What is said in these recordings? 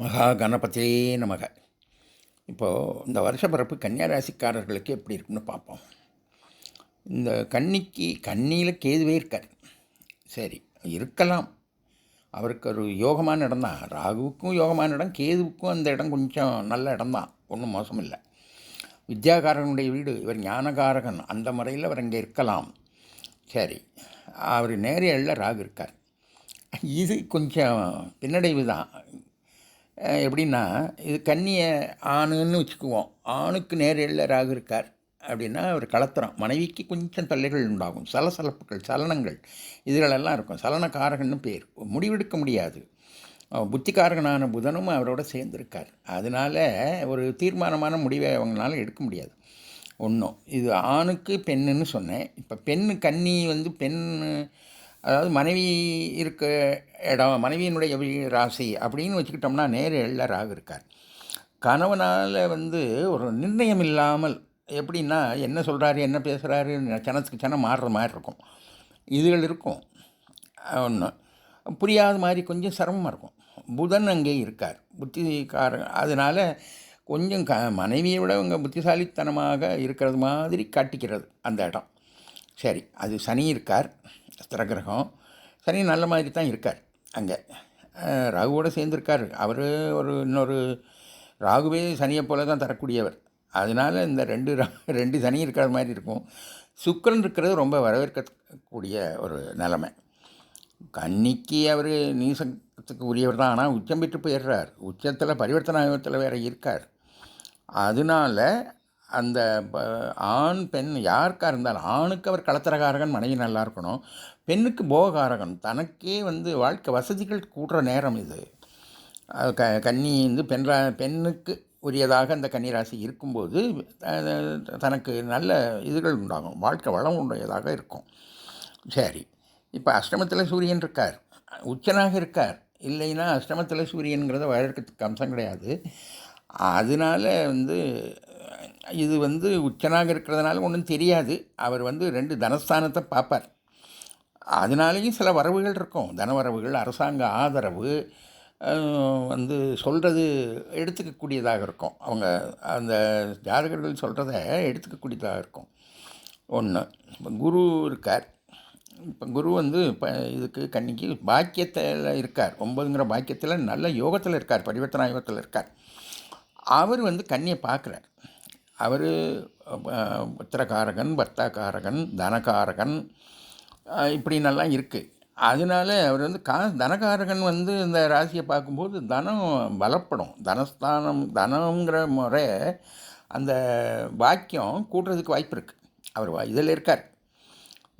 மகா கணபதே நமக. இப்போது இந்த வருஷ பிறப்பு கன்னியாராசிக்காரர்களுக்கு எப்படி இருக்குன்னு பார்ப்போம். இந்த கன்னிக்கு கன்னியில் கேதுவே இருக்கார். சரி இருக்கலாம். அவருக்கு ஒரு யோகமான இடம் தான். ராகுவுக்கும் யோகமான இடம் கேதுவுக்கும் அந்த இடம் கொஞ்சம் நல்ல இடம் தான். ஒன்றும் மோசம் இல்லை. வித்யாகாரகனுடைய வீடு இவர் ஞானகாரகன். அந்த முறையில் அவர் அங்கே இருக்கலாம். சரி அவர் நேரேழில் ராகு இருக்கார். இது கொஞ்சம் பின்னடைவு தான். எப்படின்னா இது கன்னியை ஆணுன்னு வச்சுக்குவோம். ஆணுக்கு நேரேழில் ராகு இருக்கார் அப்படின்னா அவர் கலத்துறோம் மனைவிக்கு கொஞ்சம் தொல்லைகள் உண்டாகும். சலசலப்புகள் சலனங்கள் இதுகளெல்லாம் இருக்கும். சலனக்காரகன்னு பேர். முடிவெடுக்க முடியாது. புத்திக்காரகனான புதனும் அவரோட சேர்ந்துருக்கார். அதனால் ஒரு தீர்மானமான முடிவை அவங்களால எடுக்க முடியாது. ஒன்றும் இது ஆணுக்கு பெண்ணுன்னு சொன்னேன். இப்போ பெண்ணு கன்னி வந்து பெண் அதாவது மனைவி இருக்க இடம் மனைவியினுடைய ராசி அப்படின்னு வச்சுக்கிட்டோம்னா நேரு ராகு இருக்கார். கணவனால் வந்து ஒரு நிர்ணயம் இல்லாமல் எப்படின்னா என்ன சொல்கிறாரு என்ன பேசுகிறாரு சனத்துக்கு சனம் மாறுற மாதிரி இருக்கும். இதுகள் இருக்கும். ஒன்று புரியாத மாதிரி கொஞ்சம் சிரமமாக இருக்கும். புதன் அங்கே இருக்கார். புத்திகார அதனால் கொஞ்சம் க மனைவியை விட அவங்க புத்திசாலித்தனமாக இருக்கிறது மாதிரி காட்டிக்கிறது அந்த இடம். சரி அது சனி இருக்கார். ஸ்திரகிரகம் சனி நல்ல மாதிரி தான் இருக்கார் அங்கே. ராகுவோடு ராகுவோட சேர்ந்துருக்கார். அவர் ஒரு இன்னொரு ராகுவே சனியை போல தான் தரக்கூடியவர். அதனால் இந்த ரெண்டு ரெண்டு சனி இருக்கிற மாதிரி இருக்கும். சுக்கிரன் இருக்கிறது ரொம்ப வரவேற்கக்கூடிய ஒரு நிலமை. கன்னிக்கு அவர் நீசத்துக்கு உரியவர் தான். ஆனால் உச்சம் பெற்று போயிடுறார். உச்சத்தில் பரிவர்த்தன ஆயோகத்தில் வேற இருக்கார். அதனால அந்த ப- ஆண் பெண் யாருக்காக இருந்தாலும் ஆணுக்கு அவர் களத்திரகாரகன் மனைவி நல்லா இருக்கணும். பெண்ணுக்கு போககாரகன். தனக்கே வந்து வாழ்க்கை வசதிகள் கூடுற நேரம் இது. க கன்னி வந்து பெண்ரா பெண்ணுக்கு உரியதாக அந்த கன்னிராசி இருக்கும்போது தனக்கு நல்ல இதுகள் உண்டாகும். வாழ்க்கை வளம் உடையதாக இருக்கும். சரி. இப்போ அஷ்டமத்தில் சூரியன் இருக்கார். உச்சனாக இருக்கார். இல்லைன்னா அஷ்டமத்தில் சூரியனுங்கிறத வழக்கத்துக்கு அம்சம் கிடையாது. அதனால வந்து இது வந்து உச்சனாக இருக்கிறதுனால ஒன்றும் தெரியாது. அவர் வந்து ரெண்டு தனஸ்தானத்தை பார்ப்பார். அதனாலேயும் சில வரவுகள் இருக்கும். தனவரவுகள் அரசாங்க ஆதரவு வந்து சொல்கிறது எடுத்துக்கக்கூடியதாக இருக்கும். அவங்க அந்த ஜாதகர்கள் சொல்கிறத எடுத்துக்கக்கூடியதாக இருக்கும். ஒன்று இப்போ குரு இருக்கார். இப்போ குரு வந்து இப்போ இதுக்கு கன்னிக்கு பாக்கியத்தில் இருக்கார். ஒம்பதுங்கிற பாக்கியத்தில் நல்ல யோகத்தில் இருக்கார். பரிவர்த்தனா யோகத்தில் இருக்கார். அவர் வந்து கண்ணியை பார்க்குறார். அவர் புத்திரகாரகன் பர்த்தாக்காரகன் தனகாரகன் அஹ், இப்படின்னெல்லாம் இருக்குது அதனால அவர் வந்து கா தனகாரகன் வந்து இந்த ராசியை பார்க்கும்போது தனம் பலப்படும். தனஸ்தானம் தனங்கிற முறை அந்த வாக்கியம் கூட்டுறதுக்கு வாய்ப்பு இருக்குது அவர் இதில் இருக்கார்.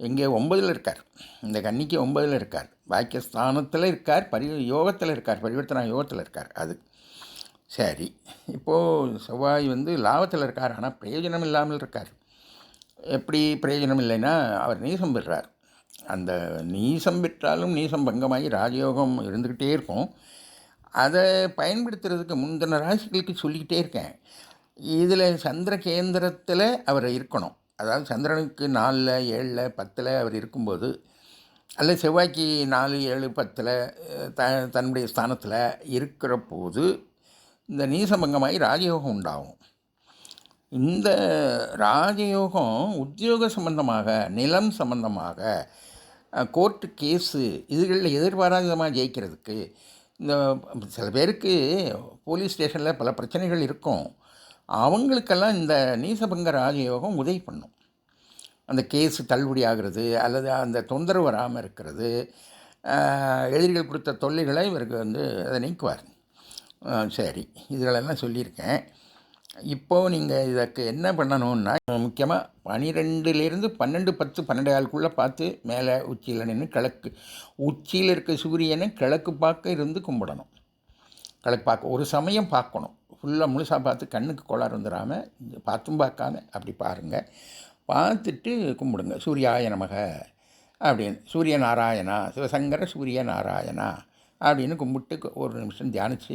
எங்கே ஒன்பதில் இருக்கார். இந்த கன்னிக்கு ஒன்பதில் இருக்கார். பாக்கியஸ்தானத்தில் இருக்கார். பரி யோகத்தில் இருக்கார். பரிவர்த்தனா யோகத்தில் இருக்கார். அது சரி இப்போது செவ்வாய் வந்து லாபத்தில் இருக்கார் ஆனால் பிரயோஜனம் இல்லாமல் இருக்கார். எப்படி பிரயோஜனம் இல்லைன்னா அவர் நீசம் பெறுறார். அந்த நீசம் பெற்றாலும் நீசம் பங்கமாகி ராஜயோகம் இருந்துக்கிட்டே இருக்கும். அதை பயன்படுத்துறதுக்கு முந்தின ராசிகளுக்கு சொல்லிக்கிட்டே இருக்கேன். இதில் சந்திர கேந்திரத்தில் அவர் இருக்கணும். அதாவது சந்திரனுக்கு நாலில் ஏழில் பத்தில் அவர் இருக்கும்போது அல்ல செவ்வாய்க்கு நாலு ஏழு பத்தில் த தன்னுடைய ஸ்தானத்தில் இருக்கிற போது இந்த நீசபங்கமாகி ராஜயோகம் உண்டாகும். இந்த ராஜயோகம் உத்தியோக சம்பந்தமாக நிலம் சம்பந்தமாக கோர்ட்டு கேஸு இதுகளில் எதிர்பாராத விதமாக ஜெயிக்கிறதுக்கு இந்த சில பேருக்கு போலீஸ் ஸ்டேஷனில் பல பிரச்சனைகள் இருக்கும். அவங்களுக்கெல்லாம் இந்த நீசபங்க ராஜயோகம் உதவி பண்ணும். அந்த கேஸு தள்ளுபடி ஆகிறது அல்லது அந்த தொந்தரவு வராமல் இருக்கிறது எதிரிகள் கொடுத்த தொல்லைகளை இவருக்கு வந்து அதை நீக்குவார். சரி. இதுகளெல்லாம் சொல்லியிருக்கேன்? இப்போது நீங்கள் இதற்கு என்ன பண்ணணும்னா முக்கியமாக பனிரெண்டுலேருந்து பன்னெண்டு பத்து பன்னெண்டு ஆளுக்குள்ளே பார்த்து மேலே உச்சியில் நின்று கிழக்கு உச்சியில் இருக்க சூரியனை கிழக்கு பார்க்க இருந்து கும்பிடணும். கிழக்கு பார்க்க ஒரு சமயம் பார்க்கணும். ஃபுல்லாக முழுசாக பார்த்து கண்ணுக்கு கோளாறு வந்துடாமல் பார்த்தும் பார்க்காம அப்படி பாருங்கள் பார்த்துட்டு கும்பிடுங்க. சூரியாய நமக அப்படின்னு சூரிய நாராயணா சிவசங்கர சூரிய நாராயணா அப்படின்னு கும்பிட்டு ஒரு நிமிஷம் தியானித்து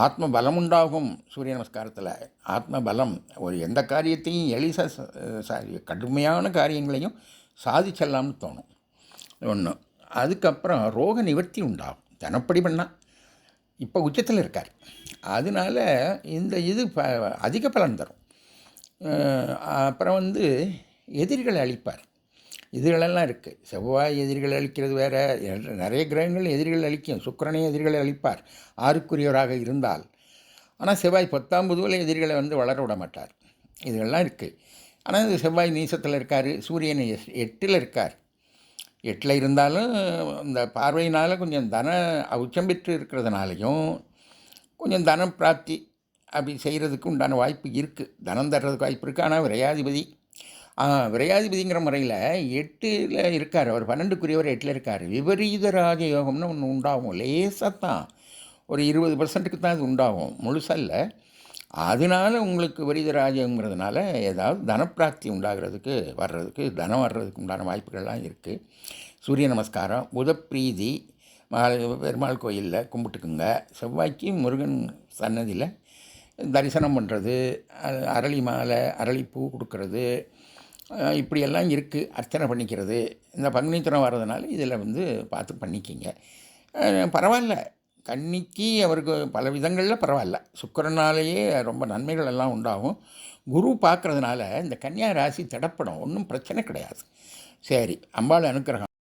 ஆத்ம பலம் உண்டாகும் சூரிய நமஸ்காரத்தில். ஆத்ம பலம் ஒரு எந்த காரியத்தையும் எளிச சாரி கடுமையான காரியங்களையும் சாதிச்செல்லாம்னு தோணும். ஒன்று அதுக்கப்புறம் ரோக நிவர்த்தி உண்டாகும். தினப்படி பண்ணால் இப்போ உச்சத்தில் இருக்கார். அதனால இந்த இது ப அதிக பலன் தரும். அப்புறம் வந்து எதிரிகளை அழிப்பார். எதிரிகளெல்லாம் இருக்குது செவ்வாய் எதிரிகள் அழிக்கிறது வேற நிறைய கிரகங்கள் எதிரிகள் அளிக்கும் சுக்கிரனே எதிரிகளை அழிப்பார். ஆறுக்குரியவராக இருந்தால். ஆனால் செவ்வாய் பத்தாம் புதுவில் எதிரிகளை வந்து வளர விட மாட்டார். இதெல்லாம் இருக்குது ஆனால் இந்த செவ்வாய் நீசத்தில் இருக்கார். சூரியன் எஸ்- எட்டில் இருக்கார். எட்டில் இருந்தாலும் இந்த பார்வையினால் கொஞ்சம் தன உச்சம் பெற்று இருக்கிறதுனாலையும் கொஞ்சம் தனம் பிராப்தி அப்படி செய்கிறதுக்கு உண்டான வாய்ப்பு இருக்குது தனம் தர்றதுக்கு வாய்ப்பு இருக்குது ஆனால் விரையாதிபதி விரையாதிபதிங்கிற முறையில் எட்டில் இருக்கார். அவர் பன்னெண்டுக்குரியவர் எட்டில் இருக்கார். விபரீத ராஜயோகம்னு ஒன்று உண்டாகும். லேசாக தான் ஒரு இருபது பர்சன்ட்டுக்கு தான் அது உண்டாகும். முழுசாக இல்லை. அதனால உங்களுக்கு விபரீத ராஜயோகங்கிறதுனால ஏதாவது தனப்பிராப்தி உண்டாகிறதுக்கு வர்றதுக்கு தனம் வர்றதுக்கு உண்டான வாய்ப்புகள்லாம் இருக்குது சூரிய நமஸ்காரம் புதப்பிரீதி மாலை பெருமாள் கோயிலில் கும்பிட்டுக்குங்க. செவ்வாய்க்கு முருகன் சன்னதியில் தரிசனம் பண்ணுறது அரளி மாலை அரளிப்பூ கொடுக்கறது இப்படியெல்லாம் இருக்குது அர்ச்சனை பண்ணிக்கிறது. இந்த பங்குனித்திரம் வர்றதுனால இதில் வந்து பார்த்து பண்ணிக்கிங்க. பரவாயில்ல. கன்னிக்கு அவருக்கு பல விதங்களில் பரவாயில்ல. சுக்கிரனாலேயே ரொம்ப நன்மைகள் எல்லாம் உண்டாகும். குரு பார்க்குறதுனால இந்த கன்னியா ராசி தடப்படும் ஒன்றும் பிரச்சனை கிடையாது. சரி அம்பாள் அனுக்கிரகம்.